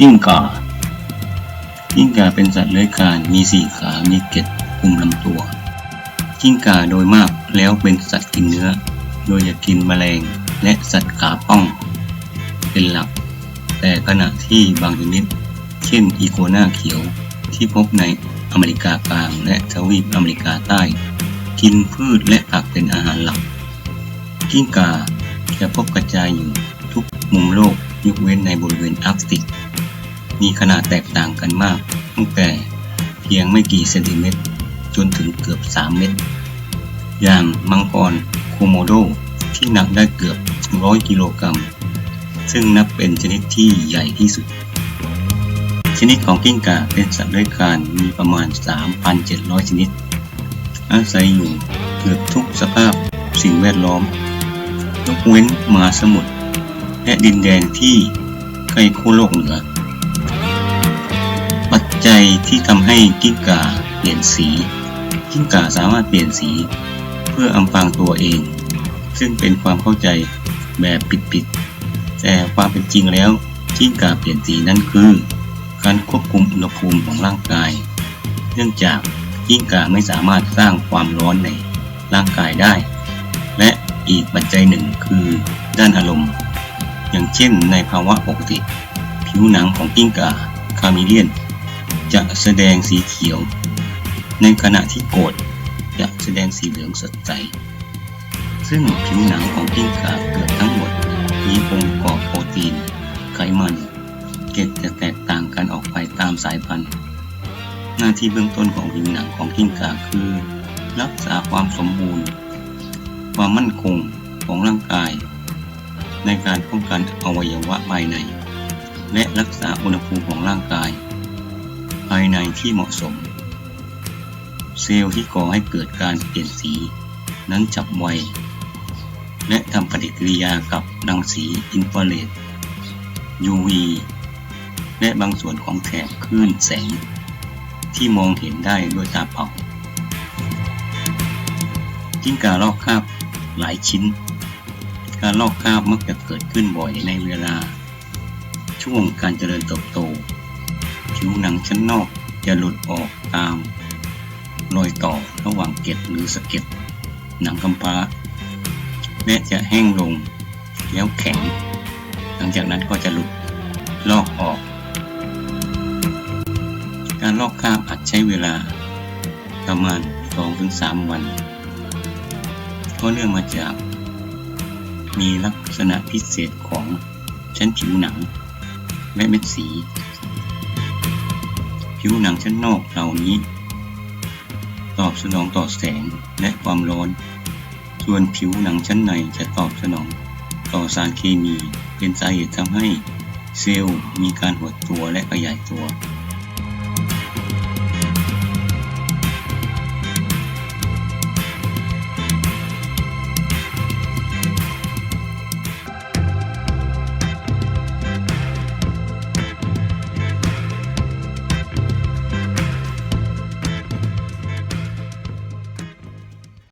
กิ้งก่ากิ้งก่าเป็นสัตว์เลื้อยคลานมีสี่ขา มีเกล็ดคุมลำตัว กิ้งก่าโดยมากแล้วเป็นสัตว์กินเนื้อ โดยจะกินแมลงและสัตว์ขาป้อง เป็นหลัก แต่ขณะที่บางชนิด เช่นอีโกนาเขียวที่พบในอเมริกากลางและทวีปอเมริกาใต้ กินพืชและผักเป็นอาหารหลัก กิ้งก่าจะพบกระจายอยู่ทุกมุมโลกยกเว้นในบริเวณอาร์กติก มีขนาดแตกต่างกันมาก ตั้งแต่เพียงไม่กี่เซนติเมตร จนถึงเกือบ 3 เมตร อย่างมังกรโคโมโดที่หนักได้เกือบ 100 กิโลกรัม ซึ่งนับเป็นชนิดที่ใหญ่ที่สุด ชนิดของกิ้งก่าเป็นสัตว์เลื้อยคลานมีประมาณ 3,700 ชนิด อาศัยอยู่เกือบทุกสภาพสิ่งแวดล้อม ยกเว้นมหาสมุทรและดินแดนที่ใกล้ขั้วโลกเหนือ จจัยที่ทำให้กิ้งก่าเปลี่ยนสี กิ้งก่าสามารถเปลี่ยนสี เพื่ออำพรางตัวเอง ซึ่งเป็นความเข้าใจแบบปิดๆแต่ความเป็นจริงแล้วกิ้งก่าเปลี่ยนสีนั้นคือ การควบคุมอุณหภูมิของร่างกาย เนื่องจากกิ้งก่าไม่สามารถสร้างความร้อนในร่างกายได้ และอีกปัจจัยหนึ่งคือ ด้านอารมณ์ อย่างเช่นในภาวะปกติ ผิวหนังของกิ้งก่าคาเมิเลียน จะแสดงสีเขียว ในขณะที่โกรธจะแสดงสีเหลืองสดใส ซึ่งผิวหนังของกิ้งก่าเกือบทั้งหมดมีองค์ประกอบโปรตีน ไขมัน เกล็ดจะแตกต่างกันออกไปตามสายพันธุ์ หน้าที่เบื้องต้นของผิวหนังของกิ้งก่าคือ รักษาความสมบูรณ์ ความมั่นคงของร่างกาย ในการป้องกันอวัยวะภายใน และรักษาอุณหภูมิของร่างกายายในที่เหมาะสม เซลล์ที่ก่อให้เกิดการเปลี่ยนสี นั้นจับไว และทำปฏิกิริยากับรังสีอินฟราเรด UV และบางส่วนของแถบคลื่นแสง ที่มองเห็นได้ด้วยตาเปล่ากิ้งก่าลอกคราบหลายชิ้น การลอกคราบมักจะเกิดขึ้นบ่อยในเวลา ช่วงการเจริญเติบโต ผิวหนังชั้นนอกจะหลุดออกตามรอยต่อระหว่างเกล็ดหรือสะเก็ดหนังกำพร้าและจะแห้งลงแล้วแข็ง หลังจากนั้นก็จะหลุดลอกออก การลอกคราบอาจใช้เวลาประมาณ 2-3 วันเพราะเนื่องมาจาก มีลักษณะพิเศษของชั้นผิวหนังและเม็ดสี ผิวหนังชั้นนอกเหล่านี้ ตอบสนองต่อแสงและความร้อน ส่วนผิวหนังชั้นในจะตอบสนองต่อสารเคมีเป็นสาเหตุทำให้เซลล์มีการหดตัวและขยายตัว